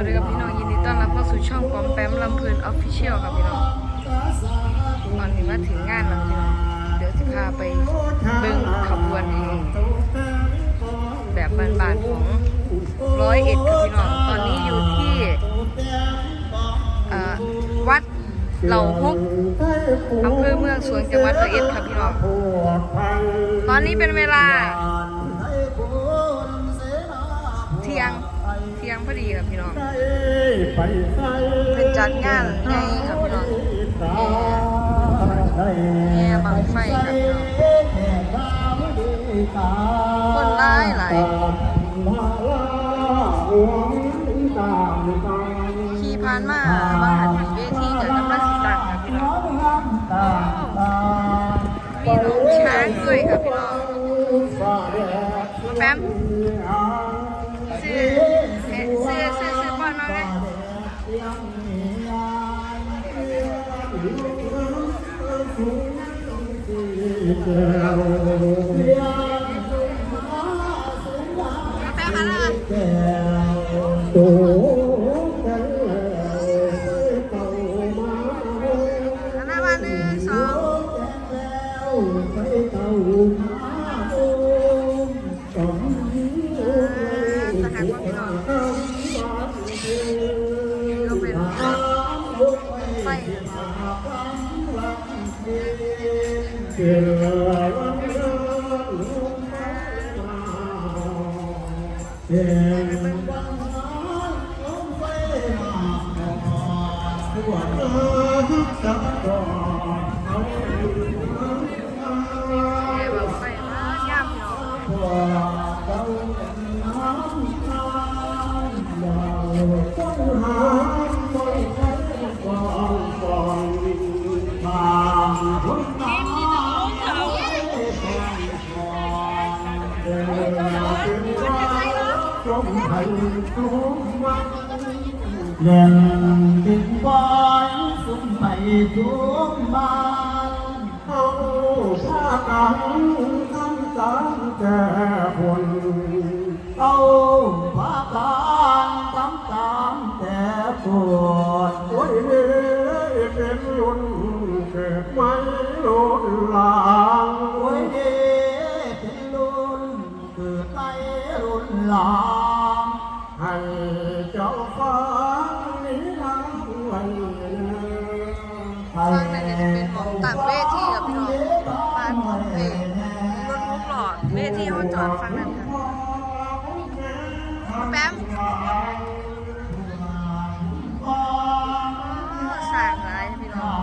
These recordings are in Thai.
วัสดีครับพี่น้องยินดีต้อนรับเข้าสู่ช่องปอมแปมลำเพลินออฟฟิเชียลครับพี่น้องตอนนี้มาถึงงานแล้วพี่น้องเดี๋ยวจะพาไปเบิ้งขบวนแห่แบบบานๆของร้อยเอ็ดครับพี่น้องตอนนี้อยู่ที่วัดเหล่าฮกอำเภอเมืองสวนจังหวัดร้อยเอ็ดครับพี่น้องตอนนี้เป็นเวลา เที่ยง เที่ยงพอดีครับพี่น้องเป็นจัดงานใหญ่ครับพี่น้องแง่บังไฟครับพี่น้องคนหลายหลายขี่ผ่านมามาหันเวทีกับน้ำมันสิตังครับพี่น้องมีน้องช้างด้วยครับพี่น้องมาแป๊ม แเล่นติดบอยสุ่มไปทุกบ้านเอาผ้ากันทำตามแก่ผลเอาผ้ากันทำตามแต่ปวดโอ้ยเด้เป็นรุ่นเกิดไม่รุ่นหลางโอ้ยเด้เป็นรุ่นเกิดไม่รุ่นหลาง ทีกับพี่น้องบ้านของเพลงรถมุกหลอดเวทีเขาจอดฟังนั้นค่ะแป๊มสั่งอะไรพี่น้อง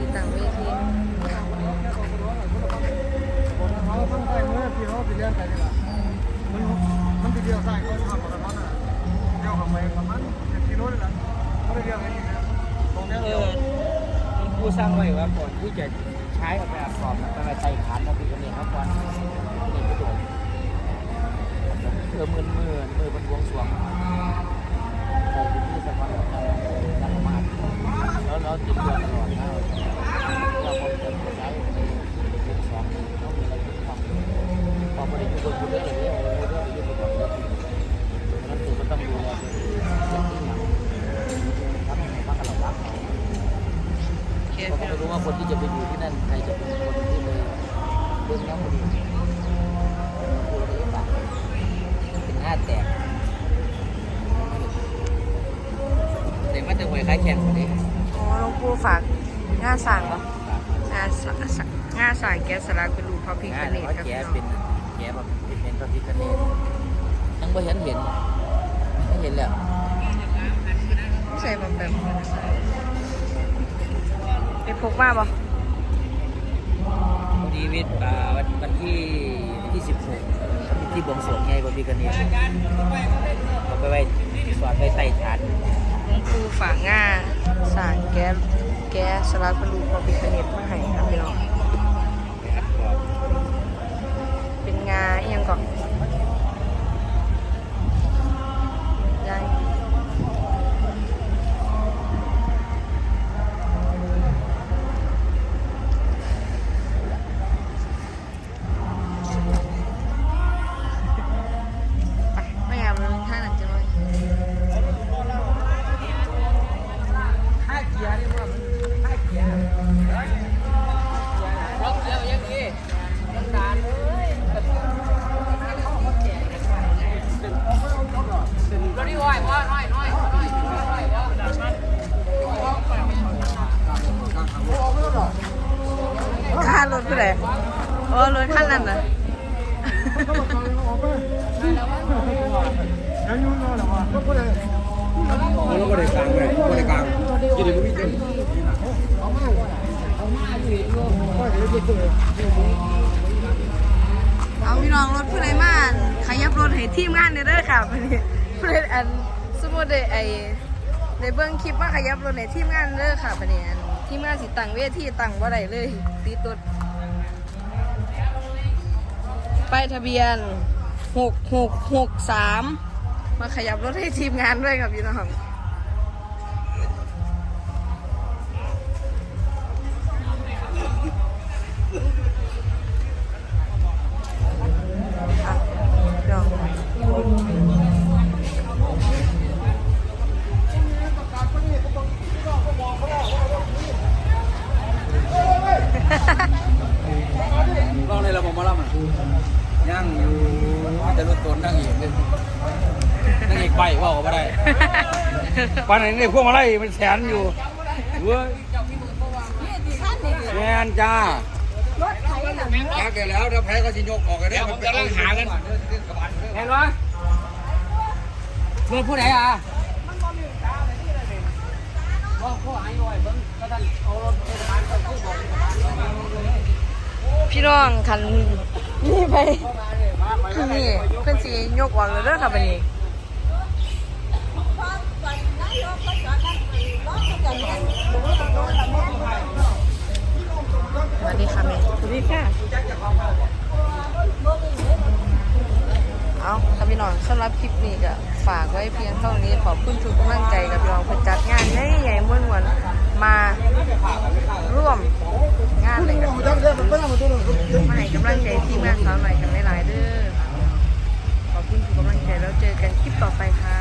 น้องสถานที่ตั้งเวทีเขาตั้งใจเมื่อพี่เขาไปเรียนไปนี่แหละมันมันไปเรียนสายเขาทำมาแล้วนเดียวเขาไปประมาณเจ็ดกิโลนี่แหละเขาไปเรียนอะไรนี่ตรงนี้เออคุณครูสร้างไว้ว่าก่อนที่จะใช้แบบกรอบต้องไปใส่ขันแล้วพี่ก็เนี่ยครับก่อน จะไปอยู่ที่นั่นใครจะเป็นคนที่ไปเบื้องน้ำมันพูดได้ฟังเป็นหน้าแตกแต่ว่าจะหวยคล้ายแข่งคนนี้อ๋อหลวงปู่ฝากงาสั่งเหรองาสงสงาสายแกสลักเป็นรูปพระพิฆเนศครับแกเป็นแกแบบเป็นพระพิฆเนศยังไม่เห็นเห็นไม่เห็นแล้วใส่แบบแบบไปพกมาบ่ ดีวิทย์อ่าวันวันที่ที่สิบหกที่บวงสรวงไงพระพิฆเนศเอาไปไว้สอนไว้ใต้ฐานหลวงปู่ฝากงาสายแก๊สแก๊สสลักเป็นรูปพระพิฆเนศมาให้ครับพี่น้องไปอัดกรอบเป็นงาเอียงก่อน ผู้ใดโอ้รถขั้นนั้นน่ะยังเลยหรอวก็พูดเลยเราบริกางบริการยี่ดีไม่เต็มเอาพี่น้องรถผู้ใดมาขยับรถให้ทีมงานเด้อเด้อค่ะวันนี้ผู้ใดอันสมมุติได้ไอ้ในเบื้องคลิปว่าขยับรถให้ทีมงานเด้อค่ะวันนี้อันทีมงานสิตังเวทีตังบ่าได้เลยติดรถ ป้ายทะเบียนหกหกหกสามมาขยับรถให้ทีมงานด้วยครับพี่น้องอะเดี๋ยว ปานไหนเนี่ยพวกมาไล่มันแสนอยู่เว้ยแมนจ้าพักกันแล้วถ้าแพ้ก็จะยกออกกันได้ผมกำลังหากันเห็นปะรถผู้ไหนอะบอกผู้หายไว้เบิ่งก็ท่านเอารถเทศบาลไปผู้บอกพี่น้องคันนี่ไปนี่เพื่อนสียกออกเลยเด้อค่ะบันนี้ สวัสดีค่ะแม่สวัสดีค่ะ เอาค่ะพี่น้องสำหรับคลิปนี้ก็ฝากไว้เพียงเท่านี้ขอบคุณทุกกำลังใจกับพี่น้องผู้จัดงานใหญ่ๆม้วนๆมาร่วมงานเลยกับมาให้กำลังใจทีมงานสาวหน่อยกันหลายๆเด้อขอบคุณทุกกำลังใจแล้วเจอกันคลิปต่อไปค่ะ